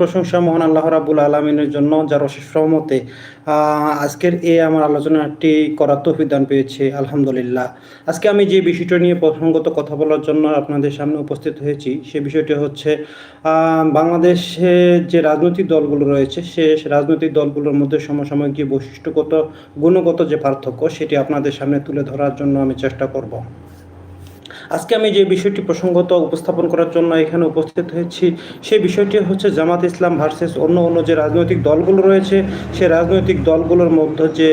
প্রশংসা মহান আল্লাহ রাবুল আলমিনের জন্য, যার অশেষ সহমতে আজকের এ আমার আলোচনাটি করার তৌফিক দান পেয়েছে, আলহামদুলিল্লাহ। আজকে আমি যে বিষয়টা নিয়ে প্রসঙ্গত কথা বলার জন্য আপনাদের সামনে উপস্থিত হয়েছি, সে বিষয়টি হচ্ছে বাংলাদেশে যে রাজনৈতিক দলগুলো রয়েছে, সে রাজনৈতিক দলগুলোর মধ্যে সমসাময়িক যে বৈশিষ্ট্যগত, গুণগত যে পার্থক্য, সেটি আপনাদের সামনে তুলে ধরার জন্য আমি চেষ্টা করব। আজকে আমি যে বিষয়টি প্রসঙ্গত উপস্থাপন করার জন্য এখানে উপস্থিত হয়েছি, সেই বিষয়টি হচ্ছে জামাত ইসলাম ভার্সেস অন্য অন্য যে রাজনৈতিক দলগুলো রয়েছে সে রাজনৈতিক দলগুলোর মধ্যে যে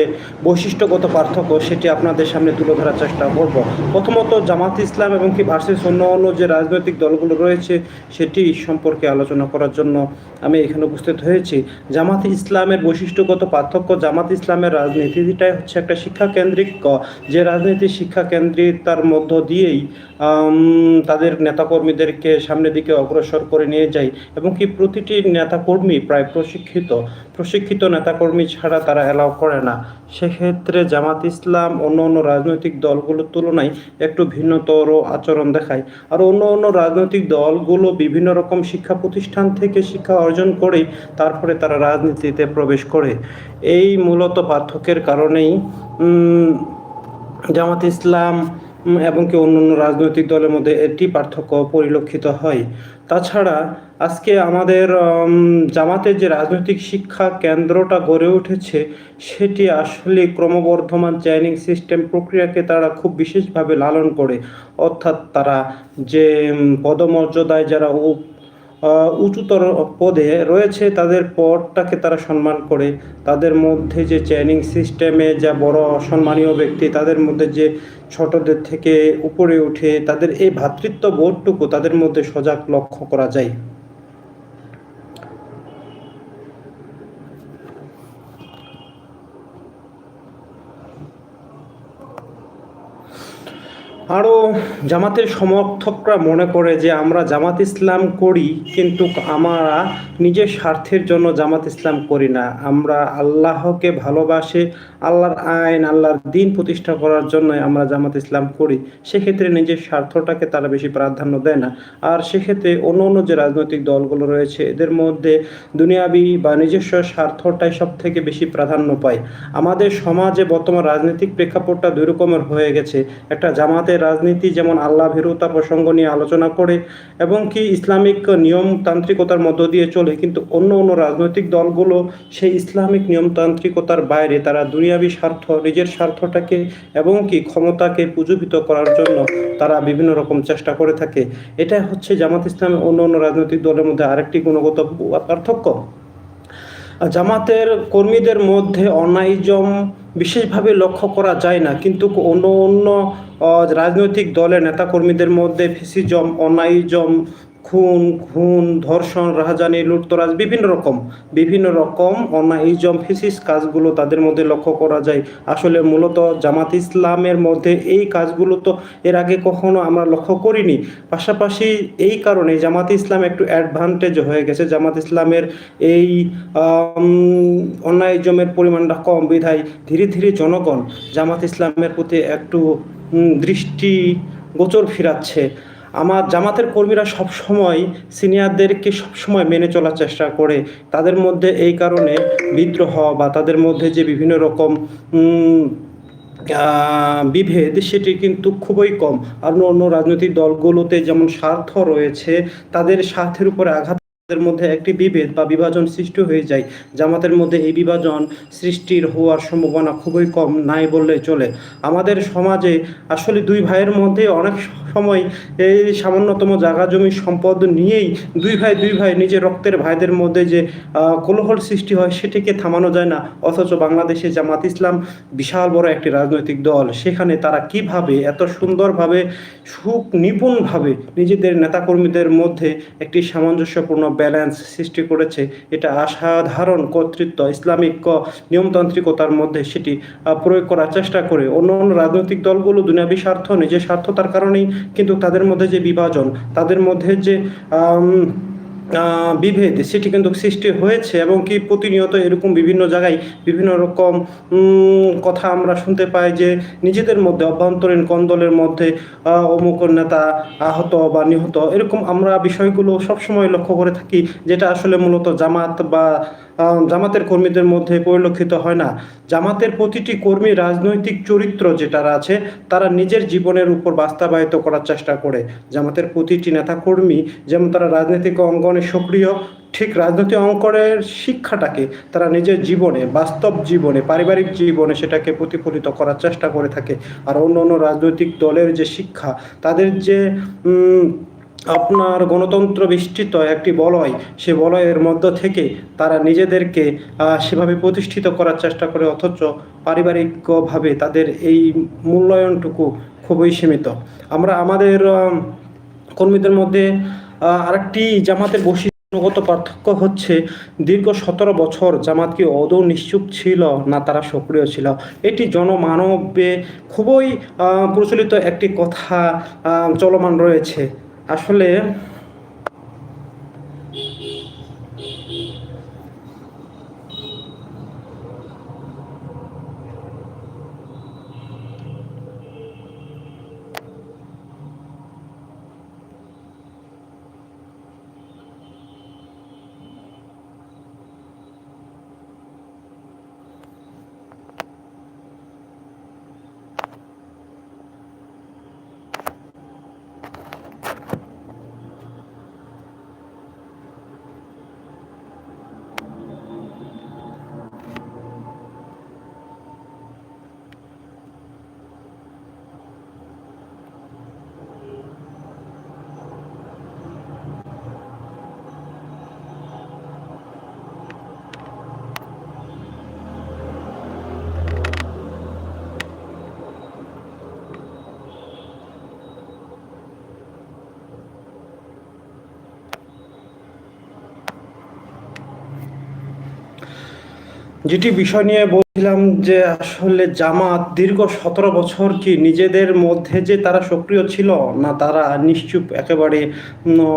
বৈশিষ্ট্যগত পার্থক্য, সেটি আপনাদের সামনে তুলে ধরার চেষ্টা করব। প্রথমত, জামাত ইসলাম এবং কি ভার্সেস অন্য অন্য যে রাজনৈতিক দলগুলো রয়েছে, সেটি সম্পর্কে আলোচনা করার জন্য আমি এখানে উপস্থিত হয়েছি। জামাত ইসলামের বৈশিষ্ট্যগত পার্থক্য, জামাত ইসলামের রাজনীতিটাই হচ্ছে একটা শিক্ষা কেন্দ্রিক যে রাজনীতি শিক্ষা কেন্দ্রিকতার মধ্য দিয়েই তাদের নেতাকর্মীদেরকে সামনের দিকে অগ্রসর করে নিয়ে যায় এবং কি প্রতিটি নেতাকর্মী প্রায় প্রশিক্ষিত প্রশিক্ষিত নেতাকর্মী ছাড়া তারা অ্যালাউ করে না। সেক্ষেত্রে জামাত ইসলাম অন্য অন্য রাজনৈতিক দলগুলোর তুলনায় একটু ভিন্নতর আচরণ দেখায় আর অন্য অন্য রাজনৈতিক দলগুলো বিভিন্ন রকম শিক্ষা প্রতিষ্ঠান থেকে শিক্ষা অর্জন করেই তারপরে তারা রাজনীতিতে প্রবেশ করে। এই মূলত পার্থক্যের কারণেই জামাত ইসলাম এবং কি অন্য অন্য রাজনৈতিক দলের মধ্যে এটি পার্থক্য পরিলক্ষিত হয়। তাছাড়া আজকে আমাদের জামাতের যে রাজনৈতিক শিক্ষা কেন্দ্রটা গড়ে উঠেছে, সেটি আসলে ক্রমবর্ধমান চাইনিং সিস্টেম প্রক্রিয়াকে তারা খুব বিশেষভাবে লালন করে। অর্থাৎ তারা যে পদমর্যাদায় যারা উঁচুতর পদে রয়েছে, তাদের পদটাকে তারা সম্মান করে। তাদের মধ্যে যে ট্রেনিং সিস্টেমে যা বড় অসম্মানীয় ব্যক্তি, তাদের মধ্যে যে ছোটদের থেকে উপরে উঠে, তাদের এই ভ্রাতৃত্ব বোধটুকু তাদের মধ্যে সজাগ লক্ষ্য করা যায়। আরও জামাতের সমর্থকরা মনে করে যে আমরা জামাত ইসলাম করি, কিন্তু আমরা নিজের স্বার্থের জন্য জামাত ইসলাম করি না। আমরা আল্লাহকে ভালোবাসে, আল্লাহর আইন, আল্লাহর দিন প্রতিষ্ঠা করার জন্য আমরা জামাত ইসলাম করি। সেক্ষেত্রে নিজের স্বার্থটাকে তারা বেশি প্রাধান্য দেয় না। আর সেক্ষেত্রে অন্য অন্য যে রাজনৈতিক দলগুলো রয়েছে, এদের মধ্যে দুনিয়াবি বা নিজস্ব স্বার্থটাই সব থেকে বেশি প্রাধান্য পায়। আমাদের সমাজে বর্তমান রাজনৈতিক প্রেক্ষাপটটা দুই রকমের হয়ে গেছে। একটা জামাতের রাজনীতি, যেমন আল্লাহ ভীরুতা প্রসঙ্গ নিয়ে আলোচনা করে এবং কি ইসলামিক নিয়মতান্ত্রিকতার মধ্য দিয়ে চলে, কিন্তু অন্য অন্য রাজনৈতিক দলগুলো সেই ইসলামিক নিয়মতান্ত্রিকতার বাইরে তারা দুনিয়াবী স্বার্থ, নিজের স্বার্থটাকে এবং কি ক্ষমতাকে পুজোভিত করার জন্য তারা বিভিন্ন রকম চেষ্টা করে থাকে। এটা হচ্ছে জামাত ইসলামের অন্য অন্য রাজনৈতিক দলের মধ্যে আরেকটি গুণগত পার্থক্য। জামাতের কর্মীদের মধ্যে অনাইজম বিশেষভাবে লক্ষ্য করা যায় না। কিন্তু অন্য অন্য রাজনৈতিক দলের নেতাকর্মীদের মধ্যে ফেসিজম অনাইজম খুন খুন, ধর্ষণ, রাহাজানি, লুটতরাজ, বিভিন্ন রকম বিভিন্ন রকম অনাইজম ফিসিস কাজগুলো তাদের মধ্যে লক্ষ্য করা যায়। আসলে মূলত জামাত ইসলামের মধ্যে এই কাজগুলো তো এর আগে কখনো আমরা লক্ষ্য করিনি। পাশাপাশি এই কারণে জামাত ইসলাম একটু অ্যাডভান্টেজ হয়ে গেছে। জামাত ইসলামের এই অন্যায়জমের পরিমাণটা কম। বিধায় ধীরে ধীরে জনগণ জামাত ইসলামের প্রতি একটু দৃষ্টি গোচর ফিরাচ্ছে। আমার জামাতের কর্মীরা সব সময় সিনিয়রদেরকে সবসময় মেনে চলার চেষ্টা করে। তাদের মধ্যে এই কারণে বিদ্রোহ বা তাদের মধ্যে যে বিভিন্ন রকম বিভেদ সেটি কিন্তু খুবই কম। আর অন্য রাজনৈতিক দলগুলোতে যেমন স্বার্থ রয়েছে, তাদের স্বার্থের উপরে আঘাত তাদের মধ্যে একটি বিভেদ বা বিভাজন সৃষ্টি হয়ে যায়। জামাতের মধ্যে এই বিভাজন সৃষ্টির হওয়ার সম্ভাবনা খুবই কম, নাই বললে চলে। আমাদের সমাজে আসলে দুই ভাইয়ের মধ্যে অনেক সময় এই সামান্যতম জায়গা জমি সম্পদ নিয়েই দুই ভাই দুই ভাই নিজের রক্তের ভাইদের মধ্যে যে কোলাহল সৃষ্টি হয় সেটিকে থামানো যায় না। অথচ বাংলাদেশে জামাত ইসলাম বিশাল বড় একটি রাজনৈতিক দল। সেখানে তারা কীভাবে এত সুন্দরভাবে সুখ নিপুণভাবে নিজেদের নেতাকর্মীদের মধ্যে একটি সামঞ্জস্যপূর্ণ ব্যালেন্স সৃষ্টি করেছে। এটা অসাধারণ কর্তৃত্ব, ইসলামিক নিয়মতান্ত্রিকতার মধ্যে সেটি প্রয়োগ করার চেষ্টা করে। অন্য অন্য রাজনৈতিক দলগুলো দুনিয়াবি স্বার্থ, নিজের স্বার্থতার কারণেই কিন্তু তাদের মধ্যে যে বিভাজন, তাদের মধ্যে যে বিভেদ সেটি কিন্তু সৃষ্টি হয়েছে এবং কি প্রতিনিয়ত এরকম বিভিন্ন জায়গায় বিভিন্ন রকম কথা আমরা শুনতে পাই যে নিজেদের মধ্যে অভ্যন্তরীণ কন্দলের মধ্যে অমুক নেতা আহত বা নিহত, এরকম আমরা বিষয়গুলো সবসময় লক্ষ্য করে থাকি, যেটা আসলে মূলত জামাত বা জামাতের কর্মীদের মধ্যে পরিলক্ষিত হয় না। জামাতের প্রতিটি কর্মী রাজনৈতিক চরিত্র যেটা আছে, তারা নিজের জীবনের উপর বাস্তবায়িত করার চেষ্টা করে। জামাতের প্রতিটি নেতা কর্মী যেমন তারা রাজনৈতিক অঙ্গনে সক্রিয়, ঠিক রাজনৈতিক অঙ্কনের শিক্ষাটাকে তারা নিজের জীবনে, বাস্তব জীবনে, পারিবারিক জীবনে সেটাকে প্রতিফলিত করার চেষ্টা করে থাকে। আর অন্য অন্য রাজনৈতিক দলের যে শিক্ষা, তাদের যে আপনার গণতন্ত্র বিস্তৃত একটি বলয়, সে বলয়ের মধ্য থেকে তারা নিজেদেরকে সেভাবে প্রতিষ্ঠিত করার চেষ্টা করে, অথচ পারিবারিকভাবে তাদের এই মূল্যায়নটুকু খুবই সীমিত। আমরা আমাদের কর্মীদের মধ্যে আরেকটি জামাতের বৈশিষ্ট্যগত পার্থক্য হচ্ছে দীর্ঘ সতেরো বছর জামাত কি আদৌ নিশ্চুপ ছিল না তারা সক্রিয় ছিল? এটি জনমানবে খুবই প্রচলিত একটি কথা চলমান রয়েছে। আসলে যেটি বিষয় নিয়ে বলছিলাম যে আসলে জামাত দীর্ঘ সতেরো বছর কি নিজেদের মধ্যে যে তারা সক্রিয় ছিল না তারা নিশ্চুপ একেবারে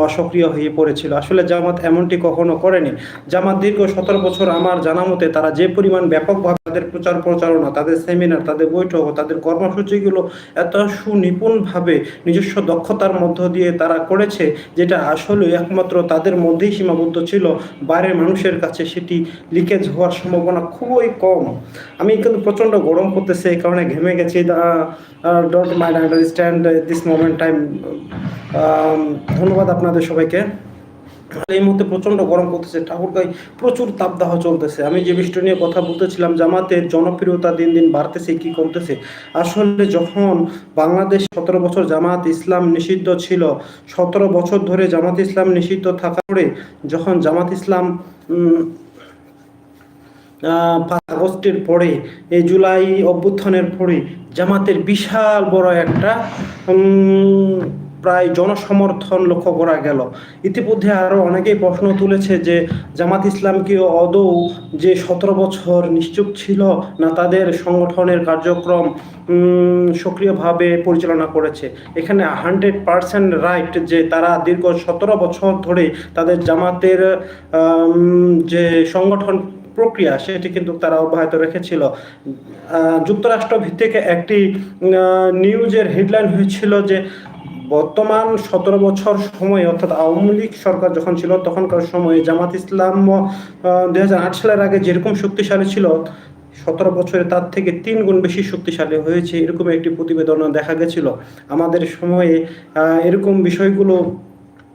অসক্রিয় হয়ে পড়েছিল? আসলে জামাত এমনটি কখনো করেনি। জামাত দীর্ঘ সতেরো বছর আমার জানা মতে তারা যে পরিমাণ ব্যাপকভাবে তাদের প্রচার প্রচারণা, তাদের সেমিনার, তাদের বৈঠক, তাদের কর্মসূচিগুলো এত সুনিপুণভাবে নিজস্ব দক্ষতার মধ্য দিয়ে তারা করেছে, যেটা আসলে একমাত্র তাদের মধ্যেই সীমাবদ্ধ ছিল। বাইরের মানুষের কাছে সেটি লিকেজ হওয়ার সম্ভাবনা খুবই কম। আমি কিন্তু প্রচণ্ড গরম করতেছে, এই কারণে ঘেমে গেছি। Don't mind understand this moment time ধন্যবাদ আপনাদের সবাইকে। এই মুহূর্তে প্রচণ্ড গরম করতেছে, ঠাকুরগাঁয় প্রচুর তাপদাহ চলতেছে। আমি যে বিষয়টা নিয়ে কথা বলতেছিলাম জামাতের জনপ্রিয়তা দিন দিন বাড়তেছে, কি কমতেছে? আসলে যখন বাংলাদেশ সতেরো বছর জামাত ইসলাম নিষিদ্ধ ছিল, সতেরো বছর ধরে জামাত ইসলাম নিষিদ্ধ থাকার পরে যখন জামাত ইসলাম আগস্টের পরে এই জুলাই অভ্যুত্থানের পরে জামাতের বিশাল বড় একটা প্রায় জনসমর্থন লক্ষ্য করা গেল। ইতিমধ্যে আরও অনেকেই প্রশ্ন তুলেছে যে জামাত ইসলামকে অদৌ যে সতেরো বছর নিশ্চুপ ছিল না তাদের সংগঠনের কার্যক্রম সক্রিয়ভাবে পরিচালনা করেছে? এখানে হান্ড্রেড পার্সেন্ট রাইট যে তারা দীর্ঘ সতেরো বছর ধরে তাদের জামাতের যে সংগঠন প্রক্রিয়া সেটি কিন্তু তারা অব্যাহত রেখেছিল। যুক্তরাষ্ট্র ভিত্তিক একটি নিউজের হেডলাইন হয়েছিল যে বর্তমান সতেরো বছর সময়ে অর্থাৎ আওয়ামী লীগ সরকার যখন ছিল, তখনকার সময়ে জামাত ইসলাম দুই হাজার আট সালের আগে যেরকম শক্তিশালী ছিল, সতেরো বছরে তার থেকে তিন গুণ বেশি শক্তিশালী হয়েছে, এরকম একটি প্রতিবেদন দেখা গেছিল। আমাদের সময়ে এরকম বিষয়গুলো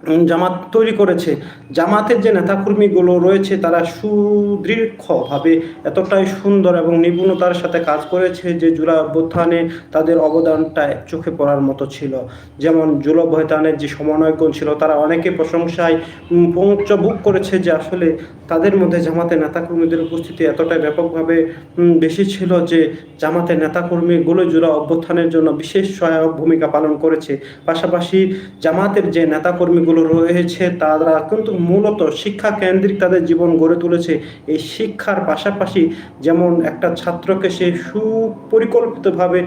জামাত তৈরি করেছে। জামাতের যে নেতাকর্মীগুলো রয়েছে, তারা সুদৃঢ়ভাবে এতটাই সুন্দর এবং নিপুণতার সাথে কাজ করেছে যে জুলাই অভ্যুত্থানে তাদের অবদানটা চোখে পড়ার মতো ছিল। যেমন জুল অভ্যুত্থানের যে সমন্বয়কগণ ছিল, তারা অনেকে প্রশংসায় পঞ্চবুক করেছে যে আসলে তাদের মধ্যে জামাতের নেতাকর্মীদের উপস্থিতি এতটাই ব্যাপকভাবে বেশি ছিল যে জামাতের নেতাকর্মীগুলো জুলাই অভ্যুত্থানের জন্য বিশেষ সহায়ক ভূমিকা পালন করেছে। পাশাপাশি জামাতের যে নেতাকর্মীগুলো রয়েছে তারা কিন্তু মূলত শিক্ষা কেন্দ্রিক তাদের জীবন গড়ে তুলেছে। এই শিক্ষার পাশাপাশি যেমন একটা ছাত্রকে সে সুপরিকল্পিতভাবে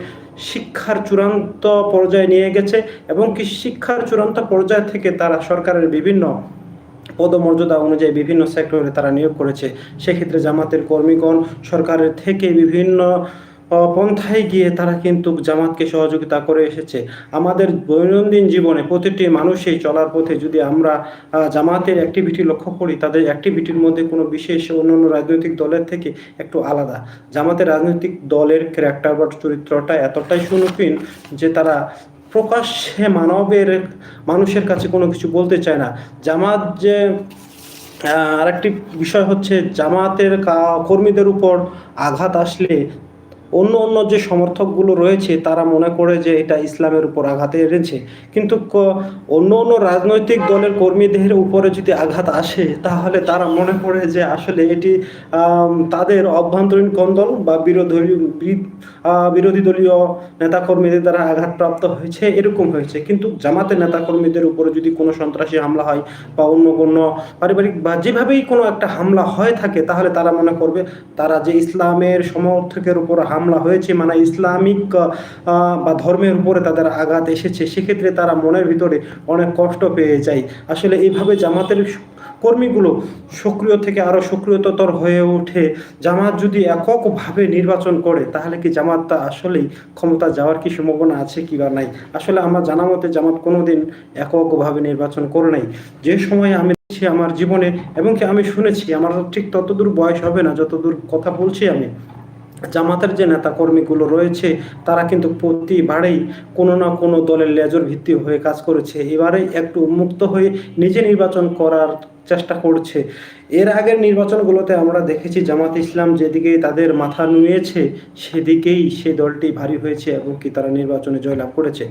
শিক্ষার চূড়ান্ত পর্যায়ে নিয়ে গেছে এবং কি শিক্ষার চূড়ান্ত পর্যায় থেকে তারা সরকারের বিভিন্ন পদমর্যাদা অনুযায়ী বিভিন্ন সেক্টরে তারা নিয়োগ করেছে। সেক্ষেত্রে জামাতের কর্মীগণ সরকারের থেকে বিভিন্ন পন্থায় গিয়ে তারা কিন্তু জামাতকে সহযোগিতা করে এসেছে। আমাদের দৈনন্দিন জীবনে প্রতিটি মানুষই চলার পথে যদি আমরা জামাতের অ্যাক্টিভিটি লক্ষ্য করি, তাদের অ্যাক্টিভিটির মধ্যে কোনো বিশেষ অন্যান্য রাজনৈতিক দলের থেকে একটু আলাদা। জামাতের রাজনৈতিক দলের ক্যারেক্টার বা চরিত্রটা এতটাই সুনূপিন যে তারা প্রকাশ্যে মানবের, মানুষের কাছে কোনো কিছু বলতে চায় না। জামাত যে আরেকটি বিষয় হচ্ছে জামাতের কর্মীদের উপর আঘাত আসলে অন্য অন্য যে সমর্থকগুলো রয়েছে, তারা মনে করে যে এটা ইসলামের উপর আঘাত এনেছে। কিন্তু অন্য অন্য রাজনৈতিক দলের কর্মীদের উপরে যদি আঘাত আসে, তাহলে তারা মনে করে যে আসলে এটি তাদের অভ্যন্তরীণ কন্দল বা বিরোধী বিরোধী দলীয় নেতাকর্মীদের দ্বারা আঘাতপ্রাপ্ত হয়েছে, এরকম হয়েছে। কিন্তু জামাতের নেতাকর্মীদের উপরে যদি কোনো সন্ত্রাসী হামলা হয় বা অন্য কোনো পারিবারিক বা যেভাবেই কোনো একটা হামলা হয়ে থাকে, তাহলে তারা মনে করবে তারা যে ইসলামের সমর্থকের উপর হয়েছে মানে ইসলামিক বা ধর্মের উপরে তাদের আঘাত এসেছে, সেক্ষেত্রে তারা মনের ভিতরে অনেক কষ্ট পেয়ে যায়। আসলে এইভাবে জামাতের কর্মীগুলো সক্রিয় থেকে আরও সক্রিয়তর হয়ে ওঠে। জামাত যদি এককভাবে নির্বাচন করে, তাহলে কি জামাতটা আসলেই ক্ষমতা যাওয়ার কি সম্ভাবনা আছে কি বা নাই? আসলে আমার জানা মতে জামাত কোনোদিন এককভাবে নির্বাচন করে নাই। যে সময় আমি আমার জীবনে, এবং কি আমি শুনেছি, আমার ঠিক ততদূর বয়স হবে না, যতদূর কথা বলছি আমি জামাতের যে নেতা কর্মীগুলো রয়েছে, তারা কিন্তু প্রতিবারেই কোনো না কোনো দলের লেজর ভিত্তি হয়ে কাজ করেছে। এবারে একটু উন্মুক্ত হয়ে নিজে নির্বাচন করার চেষ্টা করছে। এর আগের নির্বাচনগুলোতে আমরা দেখেছি জামাত ইসলাম যেদিকে তাদের মাথা নুয়েছে, সেদিকেই সে দলটি ভারী হয়েছে এবং কি তারা নির্বাচনে জয়লাভ করেছে।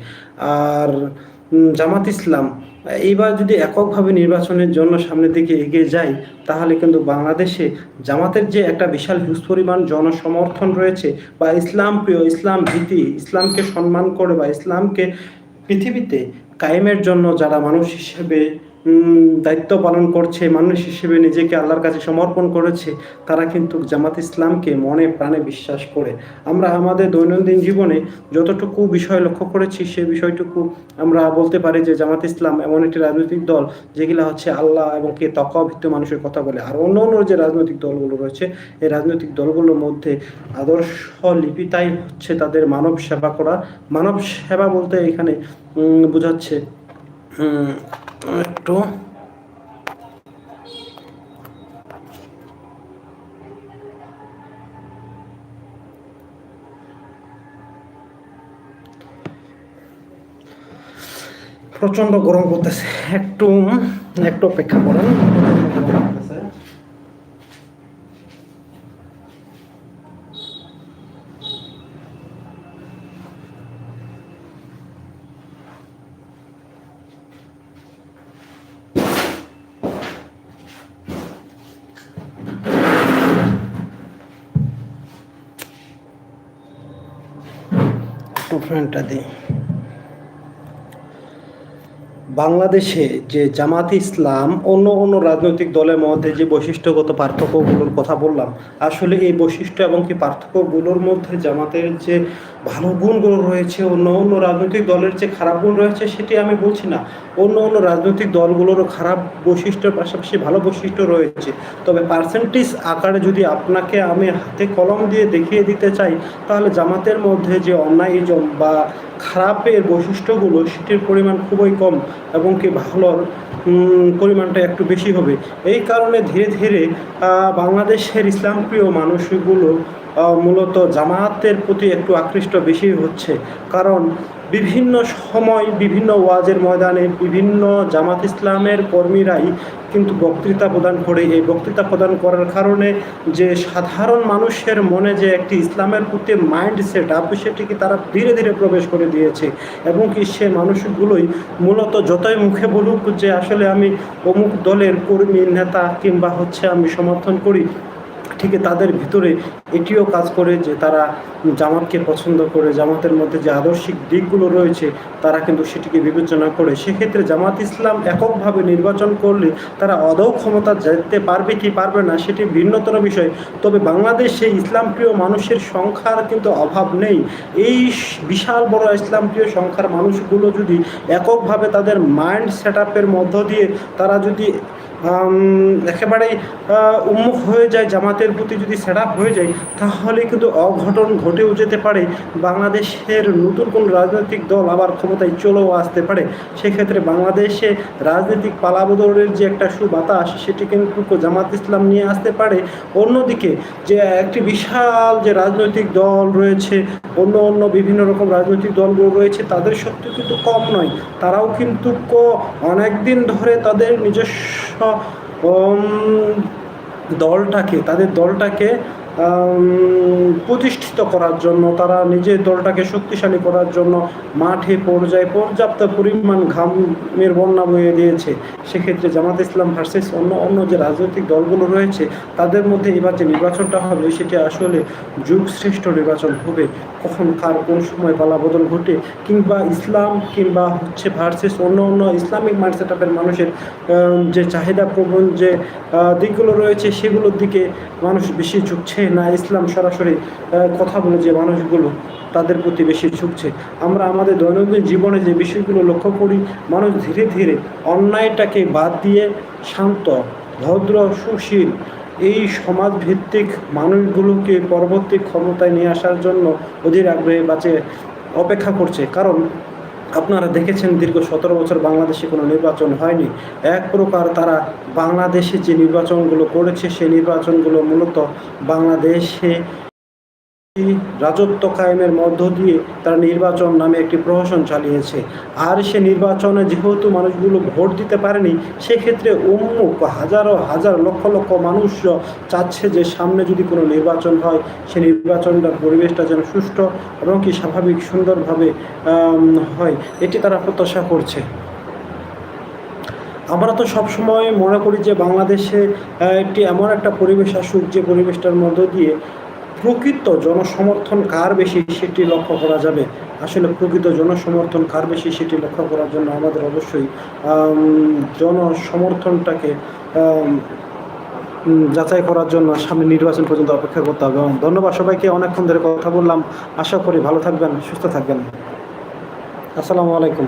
আর জামাত ইসলাম এইবার যদি এককভাবে নির্বাচনের জন্য সামনের দিকে এগিয়ে যায় তাহলে কিন্তু বাংলাদেশে জামাতের যে একটা বিশাল হিউজ পরিমাণ জনসমর্থন রয়েছে বা ইসলাম প্রিয়, ইসলাম ভীতি, ইসলামকে সম্মান করে বা ইসলামকে পৃথিবীতে কায়েমের জন্য যারা মানুষ হিসেবে দায়িত্ব পালন করছে, মানুষ হিসেবে নিজেকে আল্লাহর কাছে সমর্পণ করেছে, তারা কিন্তু জামাত ইসলামকে মনে প্রাণে বিশ্বাস করে। আমরা আমাদের দৈনন্দিন জীবনে যতটুকু বিষয় লক্ষ্য করেছি, সে বিষয়টুকু আমরা বলতে পারি যে জামাত ইসলাম এমন একটি রাজনৈতিক দল, যেগুলো হচ্ছে আল্লাহ এবং কে তকাভিত্ত মানুষের কথা বলে। আর অন্য অন্য যে রাজনৈতিক দলগুলো রয়েছে, এই রাজনৈতিক দলগুলোর মধ্যে আদর্শ লিপিতাই হচ্ছে তাদের মানব সেবা করা। মানব সেবা বলতে এখানে বোঝাচ্ছে একটু। প্রচণ্ড গরম করতেছে একটু একটু অপেক্ষা করেন। ফ্যানটা দিই। বাংলাদেশে যে জামাত ইসলাম, অন্য অন্য রাজনৈতিক দলের মধ্যে যে বৈশিষ্ট্যগত পার্থক্যগুলোর কথা বললাম, আসলে এই বৈশিষ্ট্য এবং কি পার্থক্যগুলোর মধ্যে জামাতের যে ভালো গুণগুলো রয়েছে, অন্য অন্য রাজনৈতিক দলের যে খারাপ গুণ রয়েছে, সেটি আমি বলছি না। অন্য অন্য রাজনৈতিক দলগুলোরও খারাপ বৈশিষ্ট্যের পাশাপাশি ভালো বৈশিষ্ট্য রয়েছে। তবে পার্সেন্টেজ আকারে যদি আপনাকে আমি হাতে কলম দিয়ে দেখিয়ে দিতে চাই, তাহলে জামাতের মধ্যে যে অন্যায়জম বা খারাপের বৈশিষ্ট্যগুলো, সেটির পরিমাণ খুবই কম এবং কি ভালোর পরিমাণটা একটু বেশি হবে। এই কারণে ধীরে ধীরে বাংলাদেশের ইসলামপ্রিয় মানুষগুলো মূলত জামায়াতের প্রতি একটু আকৃষ্ট বেশি হচ্ছে। কারণ বিভিন্ন সময়, বিভিন্ন ওয়াজের ময়দানে বিভিন্ন জামাত ইসলামের কর্মীরাই কিন্তু বক্তৃতা প্রদান করে। এই বক্তৃতা প্রদান করার কারণে যে সাধারণ মানুষের মনে যে একটি ইসলামের প্রতি মাইন্ড সেট আপ সেটিকে তারা ধীরে ধীরে প্রবেশ করে দিয়েছে। এবং কি সে মানুষগুলোই মূলত যতই মুখে বলুক যে আসলে আমি অমুক দলের কর্মী, নেতা কিংবা হচ্ছে আমি সমর্থন করি ঠিকই তাদের ভিতরে এটিও কাজ করে যে তারা জামাতকে পছন্দ করে, জামাতের মধ্যে যে আদর্শিক দিকগুলো রয়েছে, তারা কিন্তু সেটিকে বিবেচনা করে। সেক্ষেত্রে জামাত ইসলাম এককভাবে নির্বাচন করলে তারা অদৌ ক্ষমতা যেতে পারবে কি পারবে না সেটি ভিন্নতর বিষয়। তবে বাংলাদেশে ইসলামপ্রিয় মানুষের সংখ্যার কিন্তু অভাব নেই। এই বিশাল বড় ইসলামপ্রিয় সংখ্যার মানুষগুলো যদি এককভাবে তাদের মাইন্ড সেট মধ্য দিয়ে তারা যদি একেবারেই উন্মুখ হয়ে যায়, জামাতের প্রতি যদি সেট হয়ে যায়, তাহলে কিন্তু অঘটন ঘটেও যেতে পারে। বাংলাদেশের নতুন কোন রাজনৈতিক দল আবার ক্ষমতায় চলেও আসতে পারে। সেক্ষেত্রে বাংলাদেশে রাজনৈতিক পালাবদলের যে একটা সুবাতাস, সেটি কিন্তু জামাত ইসলাম নিয়ে আসতে পারে। অন্যদিকে, যে একটি বিশাল যে রাজনৈতিক দল রয়েছে, অন্য অন্য বিভিন্ন রকম রাজনৈতিক দলগুলো রয়েছে, তাদের শক্তি কিন্তু কম নয়। তারাও কিন্তু অনেক দিন ধরে তাদের নিজস্ব দলটাকে তাদের দলটাকে প্রতিষ্ঠিত করার জন্য, তারা নিজের দলটাকে শক্তিশালী করার জন্য মাঠে পর্যায়ে পর্যাপ্ত পরিমাণ ঘামের বন্যা বয়ে দিয়েছে। সেক্ষেত্রে জামাত ইসলাম ভার্সেস অন্য অন্য যে রাজনৈতিক দলগুলো রয়েছে, তাদের মধ্যে এবার যে নির্বাচনটা হবে, সেটি আসলে যুগশ্রেষ্ঠ নির্বাচন হবে। কখন কার কোন সময় পালাবদল ঘটে, কিংবা ইসলাম, কিংবা হচ্ছে ভার্সেস অন্য অন্য ইসলামিক মাইন্ডসেট আপের মানুষের যে চাহিদা প্রবণ যে দিকগুলো রয়েছে, সেগুলোর দিকে মানুষ বেশি ঝুঁকছে। না ইসলাম সরাসরি কথা বলে যে মানুষগুলো তাদের প্রতি বেশি ঝুঁকছে। আমরা আমাদের দৈনন্দিন জীবনে যে বিষয়গুলো লক্ষ্য করি, মানুষ ধীরে ধীরে অন্যায়টাকে বাদ দিয়ে শান্ত, ভদ্র, সুশীল এই সমাজভিত্তিক মানুষগুলোকে পরবর্তী ক্ষমতায় নিয়ে আসার জন্য অধীর আগ্রহে বাঁচে, অপেক্ষা করছে। কারণ আপনারা দেখেছেন দীর্ঘ সতেরো বছর বাংলাদেশে কোনো নির্বাচন হয়নি। এক প্রকার তারা বাংলাদেশে যে নির্বাচনগুলো করেছে, সেই নির্বাচনগুলো মূলত বাংলাদেশে রাজত্ব কায়েমের মধ্য দিয়ে তারা নির্বাচন নামে একটি প্রহসন চালিয়েছে। আর সে নির্বাচনে যেহেতু মানুষগুলো ভোট দিতে পারেনি, সেক্ষেত্রে উন্মুখ হাজারো হাজার লক্ষ লক্ষ মানুষ চাচ্ছে যে সামনে যদি কোনো নির্বাচন হয়, সে নির্বাচনটার পরিবেশটা যেন সুষ্ঠু এবং কি স্বাভাবিক সুন্দরভাবে হয়, এটি তারা প্রত্যাশা করছে। আমরা তো সবসময় মনে করি যে বাংলাদেশে একটি এমন একটা পরিবেশ আসুক যে পরিবেশটার মধ্য দিয়ে প্রকৃত জনসমর্থন কার বেশি সেটি লক্ষ্য করা যাবে? আসলে প্রকৃত জনসমর্থন কার বেশি সেটি লক্ষ্য করার জন্য আমাদের অবশ্যই জনসমর্থনটাকে যাচাই করার জন্য সামনে নির্বাচন পর্যন্ত অপেক্ষা করতে হবে। এবং ধন্যবাদ সবাইকে, অনেকক্ষণ ধরে কথা বললাম। আশা করি ভালো থাকবেন, সুস্থ থাকবেন। আসসালামু আলাইকুম।